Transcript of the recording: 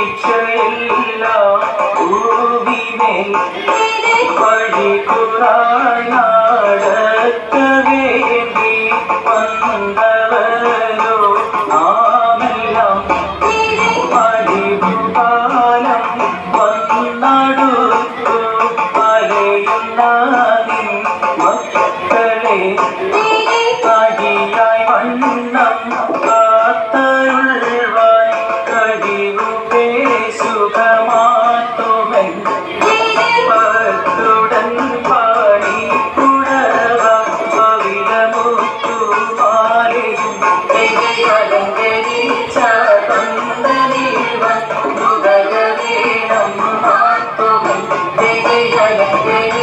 മെയ്യും എന്നേക്കും വാഴവേ വാഴ വാഴ നമ്മുടെ പ്രതീക്ഷയെല്ലാം ഭൂമിമേൽ വഴികുറാനാടക്ക വേണ്ടി വന്നവരോ? നാമെല്ലാം അടിവുകാലം വന്നടുത്തു അലയുന്ന മക്കളെ അടിയായി Yeah.